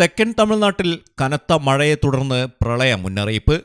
തെക്കൻ തമിഴ്നാട്ടിൽ കനത്ത മഴയെ തുടർന്ന് പ്രളയ മുന്നറിയിപ്പ്.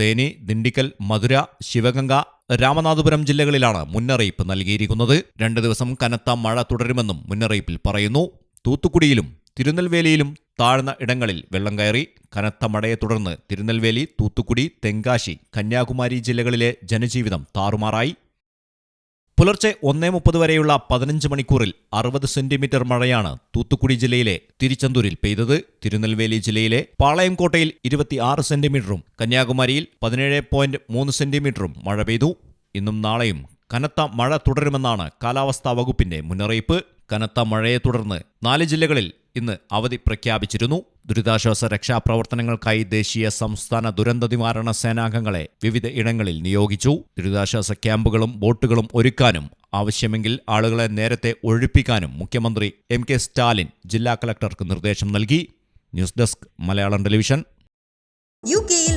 തേനി ദിണ്ടിക്കൽ മധുര ശിവഗംഗ രാമനാഥപുരം ജില്ലകളിലാണ് മുന്നറിയിപ്പ് നൽകിയിരിക്കുന്നത്. രണ്ട് ദിവസം കനത്ത മഴ തുടരുമെന്നും മുന്നറിയിപ്പിൽ പറയുന്നു. തൂത്തുക്കുടിയിലും തിരുനെൽവേലിയിലും താഴ്ന്ന ഇടങ്ങളിൽ വെള്ളം കയറി. കനത്ത മഴയെ തുടർന്ന് തിരുനെൽവേലി തൂത്തുക്കുടി തെങ്കാശി കന്യാകുമാരി ജില്ലകളിലെ ജനജീവിതം താറുമാറായി. പുലർച്ചെ ഒന്നേ മുപ്പത് വരെയുള്ള പതിനഞ്ച് മണിക്കൂറിൽ അറുപത് സെന്റിമീറ്റർ മഴയാണ് തൂത്തുക്കുടി ജില്ലയിലെ തിരുച്ചെന്തൂരിൽ പെയ്തത്. തിരുനെൽവേലി ജില്ലയിലെ പാളയംകോട്ടയിൽ ഇരുപത്തിയാറ് സെന്റിമീറ്ററും കന്യാകുമാരിയിൽ പതിനേഴ് പോയിന്റ് മൂന്ന് സെന്റിമീറ്ററും മഴ പെയ്തു. ഇന്നും നാളെയും കനത്ത മഴ തുടരുമെന്നാണ് കാലാവസ്ഥാ വകുപ്പിന്റെ മുന്നറിയിപ്പ്. കനത്ത മഴയെ തുടർന്ന് നാല് ജില്ലകളിൽ ഇന്ന് അവധി പ്രഖ്യാപിച്ചിരുന്നു. ദുരിതാശ്വാസ രക്ഷാപ്രവർത്തനങ്ങൾക്കായി ദേശീയ സംസ്ഥാന ദുരന്ത നിവാരണ സേനാംഗങ്ങളെ വിവിധ ഇടങ്ങളിൽ നിയോഗിച്ചു. ദുരിതാശ്വാസ ക്യാമ്പുകളും ബോട്ടുകളും ഒരുക്കാനും ആവശ്യമെങ്കിൽ ആളുകളെ നേരത്തെ ഒഴിപ്പിക്കാനും മുഖ്യമന്ത്രി എം കെ സ്റ്റാലിൻ ജില്ലാ കളക്ടർക്ക് നിർദ്ദേശം നൽകി. News desk Malayalam television. U കെയിൽ